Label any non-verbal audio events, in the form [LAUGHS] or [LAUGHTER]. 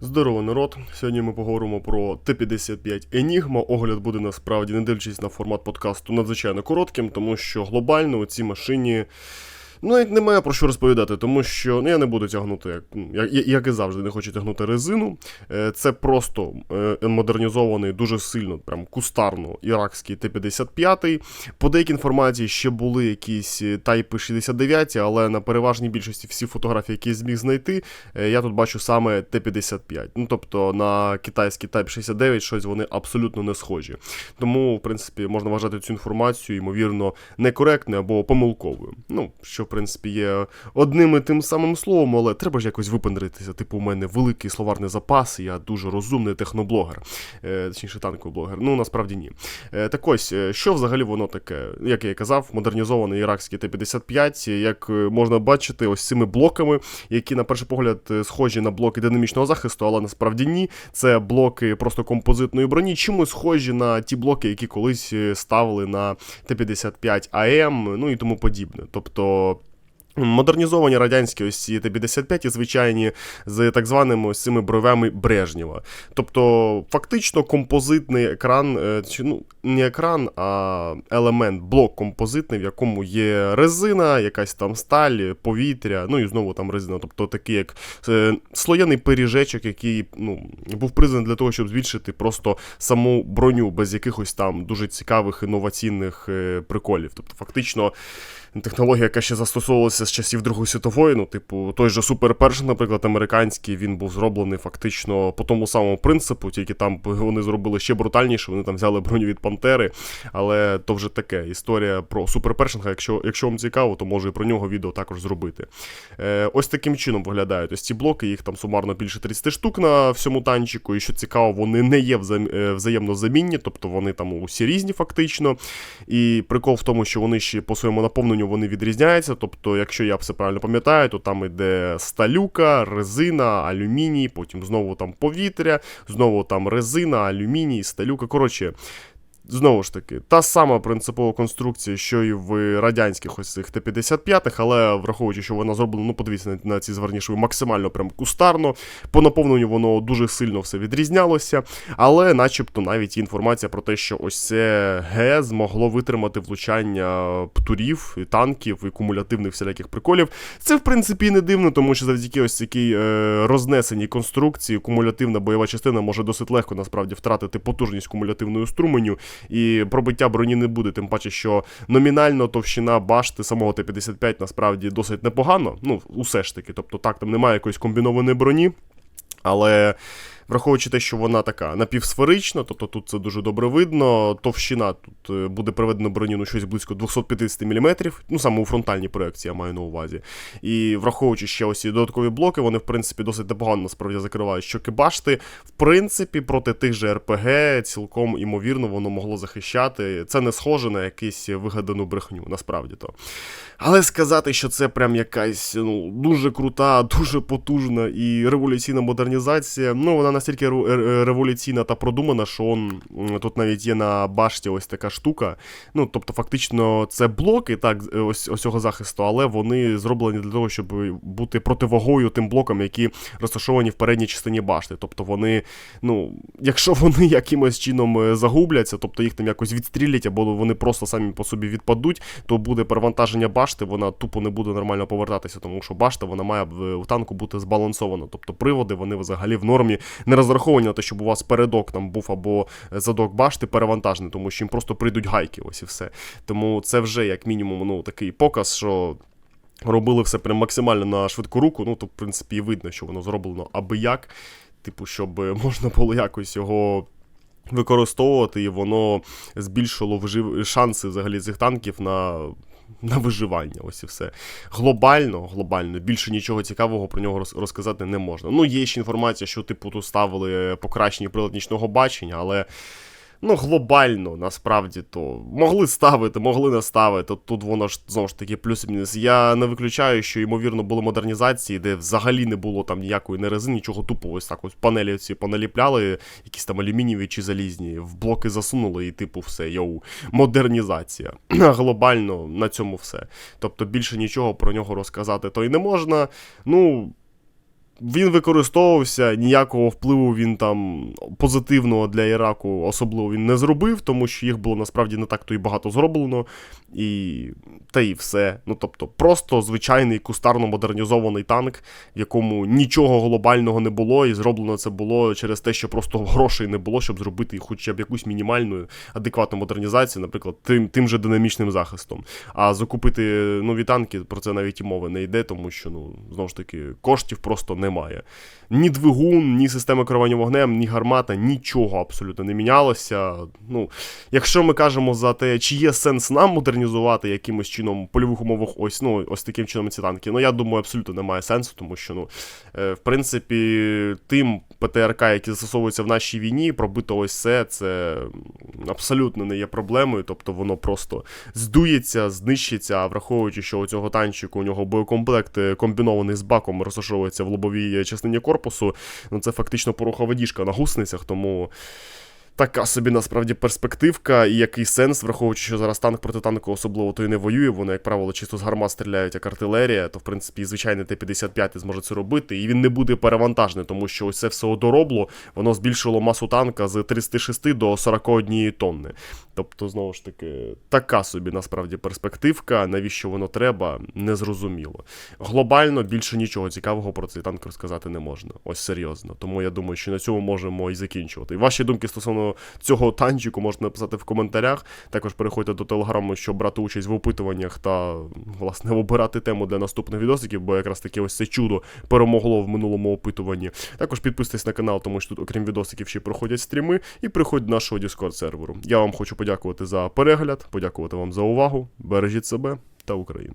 Здорово, народ. Сьогодні ми поговоримо про Т-55 Enigma. Огляд буде насправді, не дивлячись на формат подкасту, надзвичайно коротким, тому що глобально у цій машині. Ну, навіть немає про що розповідати, тому що ну, я не буду тягнути, як, ну, як, і завжди, не хочу тягнути резину. Е, Це просто е, модернізований дуже сильно, прям кустарно іракський Т-55. По деякій інформації ще були якісь е, тайпи 69, але на переважній більшості всі фотографії, які зміг знайти, я тут бачу саме Т-55. Ну, тобто на китайський Type 69 щось вони абсолютно не схожі. Тому, в принципі, можна вважати цю інформацію, ймовірно, некоректною або помилковою. Ну, що, в принципі, є одним і тим самим словом, але треба ж якось випендритися. Типу, у мене великий словарний запас, я дуже розумний техноблогер, е, точніше, танковий блогер. Ну, насправді ні. Е, так ось, е, що взагалі воно таке? Як я і казав, модернізований іракський Т-55, як можна бачити, ось цими блоками, які на перший погляд схожі на блоки динамічного захисту, але насправді ні. Це блоки просто композитної броні, чимось схожі на ті блоки, які колись ставили на Т-55 АМ, ну і тому подібне. Тобто. Модернізовані радянські ось ці Т-55 і звичайні з так званими ось цими бровями Брежнєва. Тобто, фактично, композитний екран, е, чи ну не екран, а елемент, блок композитний, в якому є резина, якась там сталь, повітря, ну і знову там резина. Тобто такий як е, слоєний пиріжечок, який ну, був призваний для того, щоб збільшити просто саму броню без якихось там дуже цікавих інноваційних е, приколів. Тобто, фактично. Технологія, яка ще застосовувалася з часів Другої світової, ну, типу, той же Супер Першин, наприклад, американський, він був зроблений фактично по тому самому принципу, тільки там [LAUGHS] вони зробили ще брутальніше, вони там взяли броню від Пантери. Але то вже таке історія про Супер Першинга. Якщо, якщо вам цікаво, то можу і про нього відео також зробити. Е, ось таким чином виглядають ось ці блоки, їх там сумарно більше 30 штук на всьому танчику. І що цікаво, вони не є е, взаємно замінні, тобто вони там усі різні, фактично. І прикол в тому, що вони ще по своєму наповненню вони відрізняються. Тобто, якщо я все правильно пам'ятаю, то там йде сталюка, резина, алюміній, потім знову там повітря, знову там резина, алюміній, сталюка. Коротше. Знову ж таки, та сама принципова конструкція, що і в радянських ось цих Т-55, але враховуючи, що вона зроблена, ну подивіться на, ці зверні шви максимально прям кустарно. По наповненню воно дуже сильно все відрізнялося. Але, начебто, навіть інформація про те, що ось це ГЕС змогло витримати влучання птурів, і танків, і кумулятивних всіляких приколів. Це, в принципі, не дивно, тому що завдяки ось такій е, рознесеній конструкції кумулятивна бойова частина може досить легко насправді втратити потужність кумулятивної струменю і пробиття броні не буде. Тим паче, що номінально товщина башти самого Т-55 насправді досить непогано. Ну, усе ж таки. Тобто так, там немає якоїсь комбінованої броні, але. Враховуючи те, що вона така напівсферична, тобто тут це дуже добре видно. Товщина тут е, буде приведено броні ну, щось близько 250 мм, ну саме у фронтальній проекції я маю на увазі. І враховуючи ще ось ці додаткові блоки, вони в принципі досить непогано насправді закривають щоки башти. В принципі, проти тих же РПГ цілком імовірно воно могло захищати. Це не схоже на якусь вигадану брехню, насправді то. Але сказати, що це прям якась ну, дуже крута, дуже потужна і революційна модернізація, ну вона настільки революційна та продумана, що он, тут навіть є на башті ось така штука. Ну, тобто, фактично, це блоки так, ось ось цього захисту, але вони зроблені для того, щоб бути противагою тим блокам, які розташовані в передній частині башти. Тобто вони, ну, якщо [LAUGHS] вони якимось чином загубляться, тобто їх там якось відстрілять, або вони просто самі по собі відпадуть, то буде перевантаження башти, вона тупо не буде нормально повертатися, тому що башта вона має в танку бути збалансована. Тобто приводи вони взагалі в нормі не розраховані на те, щоб у вас передок там був або задок башти перевантажений, тому що їм просто прийдуть гайки, ось і все. Тому це вже як мінімум ну, такий показ, що. Робили все прям максимально на швидку руку, ну то, в принципі, і видно, що воно зроблено аби як. Типу, щоб [LAUGHS] можна було якось його використовувати, і воно збільшило вжив... шанси взагалі цих танків на [LAUGHS] на виживання. Ось і все. Глобально, глобально, більше нічого цікавого про нього розказати не можна. Ну, є ще інформація, що, типу, тут ставили покращення прилад нічного бачення, але. Ну, глобально, насправді, то могли ставити, могли не ставити. Тут воно ж знову ж таки плюс-мінус. Я не виключаю, що, ймовірно, були модернізації, де взагалі не було там ніякої не нічого тупо ось так ось панелі ці поналіпляли, якісь там алюмінієві чи залізні, в блоки засунули, і типу все, йоу, модернізація. [CLEARS THROAT] Глобально на цьому все. Тобто більше нічого про нього розказати то й не можна. Ну. Він використовувався, ніякого впливу він там позитивного для Іраку особливо він не зробив, тому що їх було насправді не так то і багато зроблено. І та і все. Ну тобто, просто звичайний кустарно модернізований танк, в якому нічого глобального не було, і зроблено це було через те, що просто грошей не було, щоб зробити хоча б якусь мінімальну адекватну модернізацію, наприклад, тим, тим же динамічним захистом. А закупити нові танки про це навіть і мови не йде, тому що ну знову ж таки коштів просто немає. Ні двигун, ні система керування вогнем, ні гармата, нічого абсолютно не мінялося. Ну, якщо ми кажемо за те, чи є сенс нам модернізувати якимось чином польових умовах, ось ну ось таким чином ці танки. Ну я думаю, абсолютно немає сенсу, тому що ну е, в принципі тим ПТРК, які застосовуються в нашій війні, пробито ось це, це абсолютно не є проблемою, тобто воно просто здується, знищиться, враховуючи, що у цього танчику у нього боєкомплект е, комбінований з баком розташовується в лобовій частині корпусу, ну це фактично порохова діжка на гусницях, тому. Така собі насправді перспективка, і який сенс, враховуючи, що зараз танк проти танку особливо то і не воює, вони, як правило, чисто з гармат стріляють як артилерія, то в принципі звичайний Т-55 зможе це робити, і він не буде перевантажений, тому що ось це все одоробло, воно збільшило масу танка з 36 до 41 тонни. Тобто, знову ж таки, така собі насправді перспективка, навіщо воно треба, незрозуміло. Глобально більше нічого цікавого про цей танк розказати не можна. Ось серйозно. Тому я думаю, що на цьому можемо і закінчувати. Ваші думки стосовно цього танчику можете написати в коментарях. Також переходьте до телеграму, щоб брати участь в опитуваннях та, власне, обирати тему для наступних відосиків, бо якраз таки ось це чудо перемогло в минулому опитуванні. Також підписуйтесь на канал, тому що тут, окрім відосиків, ще проходять стріми, і приходь до нашого Discord серверу. Я вам хочу подякувати за перегляд, подякувати вам за увагу. Бережіть себе та Україну.